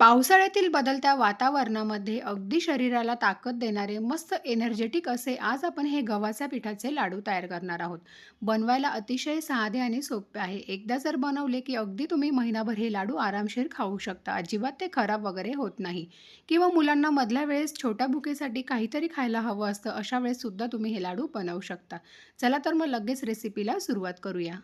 पावसाळ्यातील बदलत्या वातावरणामध्ये अगदी शरीराला ताकद देणारे मस्त एनर्जेटिक असे आज आपण हे गव्हाच्या पिठाचे लाडू तयार करणार आहोत. बनवायला अतिशय साधे आणि सोपे आहे. एकदा जर बनवले की अगदी तुम्ही महिनाभर हे लाडू आरामशीर खाऊ शकता. अजिबात ते खराब वगैरे होत नाही किंवा मुलांना मधल्या वेळेस छोट्या भुकेसाठी काहीतरी खायला हवं असतं, अशा वेळेससुद्धा तुम्ही हे लाडू बनवू शकता. चला तर मग लगेच रेसिपीला सुरुवात करूया.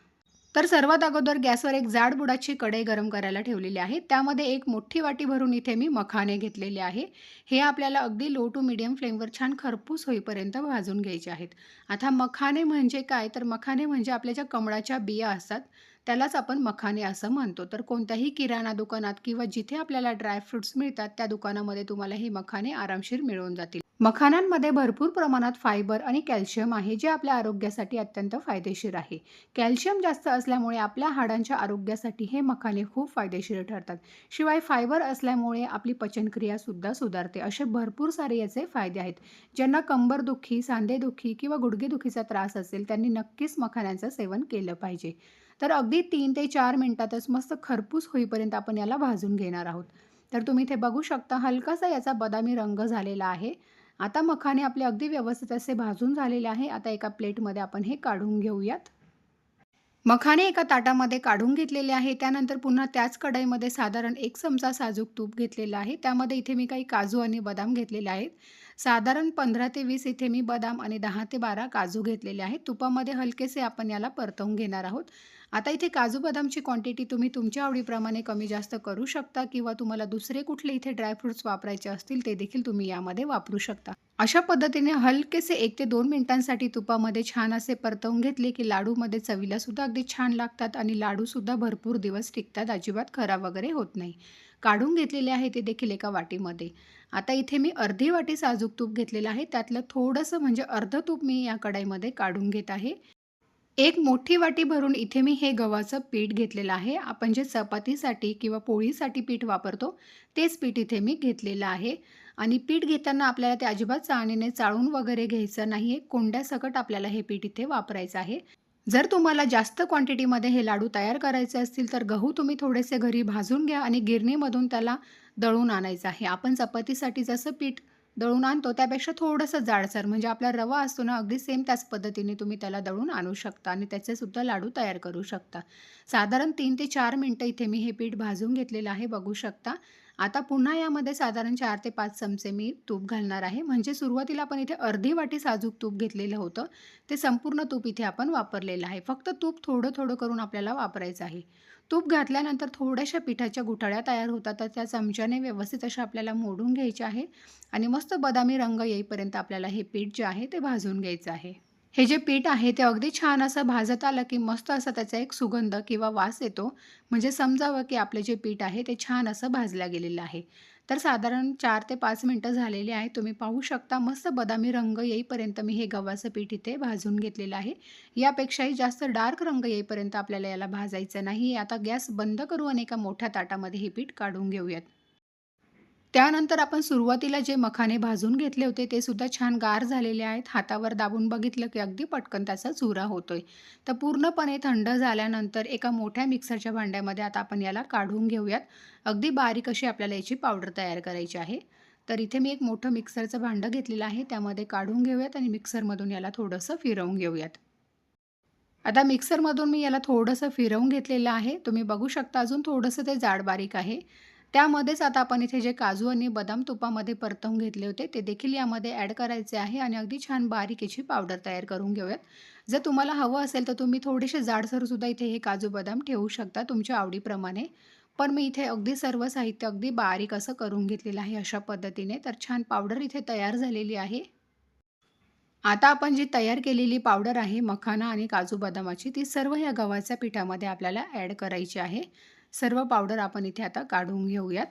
तर सर्वात अगोदर गॅसवर एक जाड बुडाची कढई गरम करायला ठेवलेली आहे. त्यामध्ये एक मोठी वाटी भरून इथे मी मखाने घेतलेले आहे. हे आपल्याला अगदी लो टू मीडियम फ्लेमवर छान खरपूस होईपर्यंत भाजून घ्यायचे आहेत. आता मखाने म्हणजे काय? तर मखाने म्हणजे आपल्या ज्या कमळाच्या बिया असतात, त्यालाच आपण मखाने असं म्हणतो. तर कोणत्याही किराणा दुकानात किंवा जिथे आपल्याला ड्रायफ्रुट्स मिळतात, त्या दुकानामध्ये तुम्हाला हे मखाने आरामशीर मिळून जातील. मखानांमध्ये भरपूर प्रमाणात फायबर आणि कॅल्शियम आहे, जे आपल्या आरोग्यासाठी अत्यंत फायदेशीर आहे. कॅल्शियम जास्त असल्यामुळे आपल्या हाडांच्या आरोग्यासाठी हे मखाने खूप फायदेशीर ठरतात. शिवाय फायबर असल्यामुळे आपली पचनक्रियासुद्धा सुधारते. असे भरपूर सारे याचे फायदे आहेत. ज्यांना कंबरदुखी, सांधेदुखी किंवा गुडघेदुखीचा त्रास असेल, त्यांनी नक्कीच मखाण्याचं सेवन केलं पाहिजे. तर अगदी तीन ते चार मिनिटातच मस्त खरपूस होईपर्यंत आपण याला भाजून घेणार आहोत. तर तुम्ही इथे बघू शकता हलकासा याचा बदामी रंग झालेला आहे. आता मखाने आपले अगदी व्यवस्थित असे भाजून झालेले आहे. आता एका प्लेटमध्ये आपण हे काढून घेऊयात. मखाने एका ताटामध्ये काढून घेतलेले आहे. त्यानंतर पुन्हा त्याच कढईमध्ये साधारण एक चमचा साजूक तूप घेतलेला आहे. त्यामध्ये इथे मी काही काजू आणि बदाम घेतलेले आहेत. साधारण 15 ते वीस इथे मी बदाम आणि दहा ते 12 काजू घेतलेले आहेत. तुपामध्ये हलकेसे आपण याला परतवून घेणार आहोत. आता इथे काजू बदामची क्वांटिटी तुम्ही तुमच्या आवडीप्रमाणे कमी जास्त करू शकता किंवा तुम्हाला दुसरे कुठले इथे ड्रायफ्रुट्स वापरायचे असतील, ते देखील तुम्ही यामध्ये वापरू शकता. अशा पद्धतीने हलकेसे एक ते दोन मिनिटांसाठी तुपामध्ये छान असे परतवून घेतले की लाडूमध्ये चवीला सुद्धा अगदी छान लागतात आणि लाडूसुद्धा भरपूर दिवस टिकतात. अजिबात खराब वगैरे होत नाही. काढून घेतलेले आहे ते देखील एका वाटीमध्ये. आता इथे मी अर्धी वाटी साजूक तूप घेतलेलं आहे. त्यातलं थोडंसं म्हणजे अर्ध तूप मी या कढाईमध्ये काढून घेत आहे. एक मोठी वाटी भरून इथे मी हे गव्हाचं पीठ घेतलेलं आहे. आपण जे चपातीसाठी किंवा पोळीसाठी पीठ वापरतो, तेच पीठ इथे मी घेतलेलं आहे. आणि पीठ घेताना आपल्याला ते अजिबात चाळणीने चाळून वगैरे घ्यायचं नाही आहे. कोंड्यासकट आपल्याला हे पीठ इथे वापरायचं आहे. जर तुम्हाला जास्त क्वांटिटीमध्ये हे लाडू तयार करायचे असतील, तर गहू तुम्ही थोडेसे घरी भाजून घ्या आणि गिरणीमधून त्याला दळून आणायचं आहे. आपण चपातीसाठी जसं पीठ दळून आणतो त्यापेक्षा थोडंसं जाडसर म्हणजे आपला रवा असतो ना, अगदी सेम त्याच पद्धतीने तुम्ही त्याला दळून आणू शकता आणि त्याचेसुद्धा लाडू तयार करू शकता. साधारण तीन ते चार मिनटं इथे मी हे पीठ भाजून घेतलेलं आहे, बघू शकता. आता पुन्हा यामध्ये साधारण चार ते पाच चमचे मी तूप घालणार आहे. म्हणजे सुरुवातीला आपण इथे अर्धी वाटी साजूक तूप घेतलेलं होतं, ते संपूर्ण तूप इथे आपण वापरलेलं आहे. फक्त तूप थोडं-थोडं करून आपल्याला वापरायचं आहे. तूप घातल्यानंतर थोड्याशा पिठाच्या गुठळ्या तयार होतात, तर त्या चमच्याने व्यवस्थित अशा आपल्याला मोडून घ्यायच्या आहे आणि मस्त बदामी रंग येईपर्यंत आपल्याला हे पीठ जे आहे ते भाजून घ्यायचं आहे. हे जे पीठ आहे ते अगदी छान असं भाजत आलं की मस्त असा त्याचा एक सुगंध किंवा वास येतो. म्हणजे समजावं की आपले जे पीठ आहे ते छान असं भाजलं गेलेलं आहे. तर साधारण चार ते पाच मिनटं झालेली आहे तुम्ही पाहू शकता मस्त बदामी रंग येईपर्यंत मी हे गव्हाचं पीठ इथे भाजून घेतलेलं आहे. यापेक्षाही जास्त डार्क रंग येईपर्यंत आपल्याला याला भाजायचं नाही. आता गॅस बंद करू आणि एका मोठ्या ताटामध्ये हे पीठ काढून घेऊयात. त्यानंतर आपण सुरुवातीला जे मखाने भाजून घेतले होते, ते सुद्धा छान गार झालेले आहेत. हातावर दाबून बघितलं की अगदी पटकन त्याचा चुरा होतोय. तर पूर्णपणे थंड झाल्यानंतर एका मोठ्या मिक्सरच्या भांड्यामध्ये आता आपण याला काढून घेऊयात. अगदी बारीक अशी आपल्याला याची पावडर तयार करायची आहे. तर इथे मी एक मोठं मिक्सरचं भांडं घेतलेलं आहे. त्यामध्ये काढून घेऊयात आणि मिक्सरमधून याला थोडंसं फिरवून घेऊयात. आता मिक्सरमधून मी याला थोडंसं फिरवून घेतलेलं आहे. तुम्ही बघू शकता अजून थोडंसं ते जाड बारीक आहे. त्यामध्येच आता आपण इथे जे काजू आणि बदाम तुपामध्ये परतवून घेतले होते, ते देखील यामध्ये ॲड करायचे आहे आणि अगदी छान बारीकीची पावडर तयार करून घेऊयात. जर तुम्हाला हवं असेल तर तुम्ही थोडेसे जाडसरसुद्धा इथे हे काजू बदाम ठेवू शकता तुमच्या आवडीप्रमाणे. पण मी इथे अगदी सर्व साहित्य अगदी बारीक असं करून घेतलेलं आहे अशा पद्धतीने. तर छान पावडर इथे तयार झालेली आहे. आता आपण जी तयार केलेली पावडर आहे मखाना आणि काजू बदामाची, ती सर्व ह्या गव्हाच्या पिठामध्ये आपल्याला ॲड करायची आहे. सर्व पावडर आपण इथे आता काढून घेऊयात.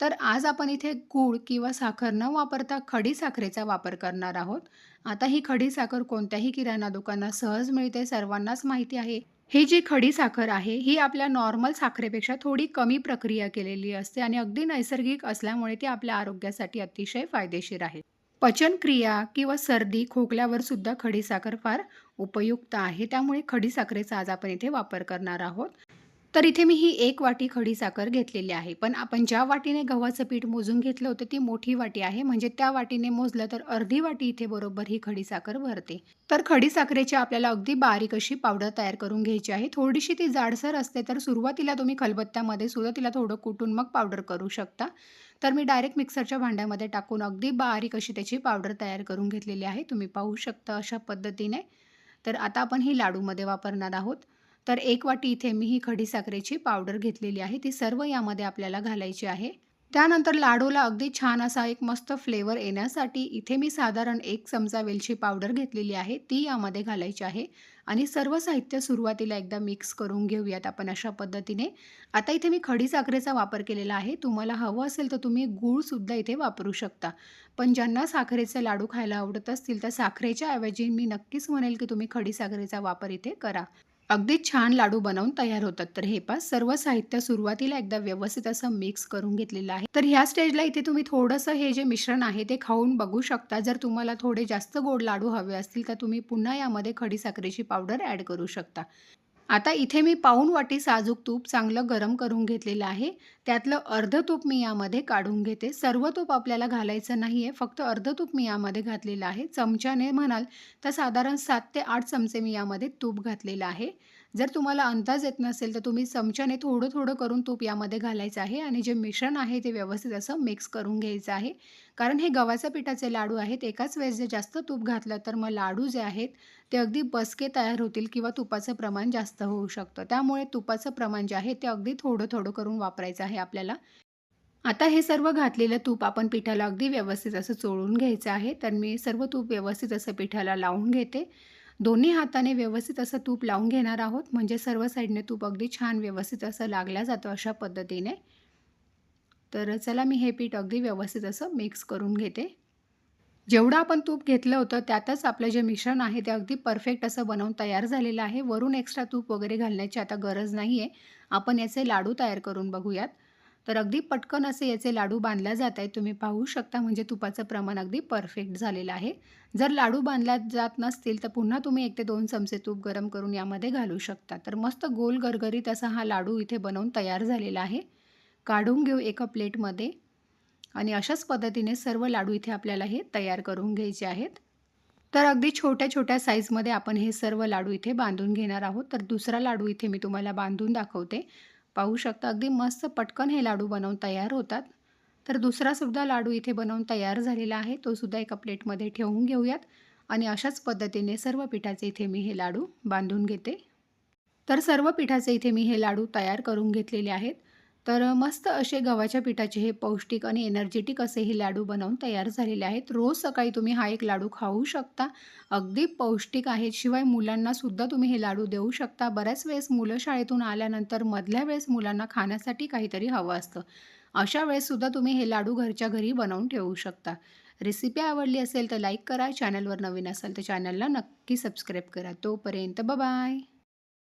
तर आज आपण इथे गूळ किंवा साखर न वापरता खडी साखरेचा वापर करणार आहोत. आता ही खडी साखर कोणत्याही किराणा दुकानात सहज मिळते, सर्वांनाच माहिती आहे. ही जी खडी साखर आहे, ही आपल्या नॉर्मल साखरेपेक्षा थोडी कमी प्रक्रिया केलेली असते आणि अगदी नैसर्गिक असल्यामुळे ती आपल्या आरोग्यासाठी अतिशय फायदेशीर आहे. पचनक्रिया किंवा सर्दी, खोकल्यावर सुद्धा खडी साखर फार उपयुक्त आहे. त्यामुळे खडी साखरेचा आज आपण इथे वापर करणार आहोत. तर इथे मी ही एक वाटी खडीसाखर घेतलेली आहे. पण आपण ज्या वाटीने गव्हाचं पीठ मोजून घेतलं होतं ती मोठी वाटी आहे. म्हणजे त्या वाटीने मोजलं तर अर्धी वाटी इथे बरोबर ही खडीसाखर भरते. तर खडीसाखरेची आपल्याला अगदी बारीक अशी पावडर तयार करून घ्यायची आहे. थोडीशी ती जाडसर असते तर सुरुवातीला तुम्ही खलबत्त्यामध्ये सुद्धा तिला थोडं कुटून मग पावडर करू शकता. तर मी डायरेक्ट मिक्सरच्या भांड्यामध्ये टाकून अगदी बारीक अशी त्याची पावडर तयार करून घेतलेली आहे. तुम्ही पाहू शकता अशा पद्धतीने. तर आता आपण ही लाडूमध्ये वापरणार आहोत. तर एक वाटी इथे मी ही खडीसाखरेची पावडर घेतलेली आहे. ती सर्व यामध्ये आपल्याला घालायची आहे. त्यानंतर लाडूला अगदी छान असा एक मस्त फ्लेवर येण्यासाठी इथे मी साधारण एक चमचा वेलची पावडर घेतलेली आहे. ती यामध्ये घालायची आहे आणि सर्व साहित्य सुरुवातीला एकदा मिक्स करून घेऊयात आपण अशा पद्धतीने. आता इथे मी खडीसाखरेचा वापर केलेला आहे. तुम्हाला हवं असेल तर तुम्ही गूळसुद्धा इथे वापरू शकता. पण ज्यांना साखरेचे लाडू खायला आवडत असतील तर साखरेच्या ऐवजी मी नक्कीच म्हणेल की तुम्ही खडीसाखरेचा वापर इथे करा. अगदी छान लाडू बनवून तयार होतात. तर हे पास सर्व साहित्य सुरुवातीला एकदा व्यवस्थित असं मिक्स करून घेतलेलं आहे. तर ह्या स्टेजला इथे तुम्ही थोडंसं हे जे मिश्रण आहे ते खाऊन बघू शकता. जर तुम्हाला थोडे जास्त गोड लाडू हवे असतील तर तुम्ही पुन्हा यामध्ये खडीसाखरेची पावडर ॲड करू शकता. आता इथे मी पाऊण वाटी साजूक तूप चांगलं गरम करून घेतलेलं आहे. त्यातलं अर्ध तूप मी यामध्ये काढून घेते. सर्व तूप आपल्याला घालायचं नाही आहे. फक्त अर्ध तूप मी यामध्ये घातलेलं आहे. चमच्याने म्हणाल तर साधारण सात ते आठ चमचे मी यामध्ये तूप घातलेलं आहे. जर तुम्हाला अंदाज येत नसेल तर तुम्ही चमच्याने थोडं-थोडं करून तूप यामध्ये घालायचं आहे आणि जे मिश्रण आहे ते व्यवस्थित असं मिक्स करून घ्यायचं आहे. कारण हे गव्हाच्या पिठाचे लाडू आहेत. एकाच वेळेस जर जास्त तूप घातलं तर मग लाडू जे आहेत ते अगदी बसके तयार होतील किंवा तुपाचं प्रमाण जास्त होऊ शकतं. त्यामुळे तुपाचं प्रमाण जे आहे ते अगदी थोडं-थोडं करून वापरायचं आहे आपल्याला. आता हे सर्व घातलेलं तूप आपण पिठाला अगदी व्यवस्थित असं चोळून घ्यायचं आहे. तर मी सर्व तूप व्यवस्थित असं पिठाला लावून घेते. दोन्ही हाताने व्यवस्थित असं तूप लावून घेणार आहोत. म्हणजे सर्व साईडने तूप अगदी छान व्यवस्थित असं लागला जातं अशा पद्धतीने. तर चला मी हे पीठ अगदी व्यवस्थित असं मिक्स करून घेते. जेवढं आपण तूप घेतलं होतं त्यातच आपलं जे मिश्रण आहे ते अगदी परफेक्ट असं बनवून तयार झालेलं आहे. वरून एक्स्ट्रा तूप वगैरे घालण्याची आता गरज नाही आहे. आपण याचे लाडू तयार करून बघूयात. तर अगदी पटकन असे याचे लाडू बांधल्या जात आहेत. तुम्ही पाहू शकता म्हणजे तुपाचं प्रमाण अगदी परफेक्ट झालेलं आहे. जर लाडू बांधल्या जात नसतील तर पुन्हा तुम्ही एक ते दोन चमचे तूप गरम करून यामध्ये घालू शकता. तर मस्त गोल गरगरीत असा हा लाडू इथे बनवून तयार झालेला आहे. काढून घेऊ एका प्लेटमध्ये आणि अशाच पद्धतीने सर्व लाडू इथे आपल्याला हे तयार करून घ्यायचे आहेत. तर अगदी छोट्या-छोट्या साईजमध्ये आपण हे सर्व लाडू इथे बांधून घेणार आहोत. तर दुसरा लाडू इथे मी तुम्हाला बांधून दाखवते. पाहू शकता अगदी मस्त पटकन हे लाडू बनवून तयार होतात. तर दुसरासुद्धा लाडू इथे बनवून तयार झालेला आहे. तो सुद्धा एका प्लेटमध्ये ठेवून घेऊयात आणि अशाच पद्धतीने सर्व पिठाचे इथे मी हे लाडू बांधून घेते. तर सर्व पिठाचे इथे मी हे लाडू तयार करून घेतलेले आहेत. तर मस्त असे गव्हाच्या पिठाचे हे पौष्टिक आणि एनर्जेटिक असे हे लाडू बनवून तयार झालेले आहेत. रोज सकाळी तुम्ही हा एक लाडू खाऊ शकता. अगदी पौष्टिक आहेत. शिवाय मुलांनासुद्धा तुम्ही हे लाडू देऊ शकता. बऱ्याच वेळेस मुलं शाळेतून आल्यानंतर मधल्या वेळेस मुलांना खाण्यासाठी काहीतरी हवं असतं. अशा वेळेससुद्धा तुम्ही हे लाडू घरच्या घरी बनवून ठेवू शकता. रेसिपी आवडली असेल तर लाईक करा. चॅनलवर नवीन असेल तर चॅनलला नक्की सबस्क्राईब करा. तोपर्यंत बाय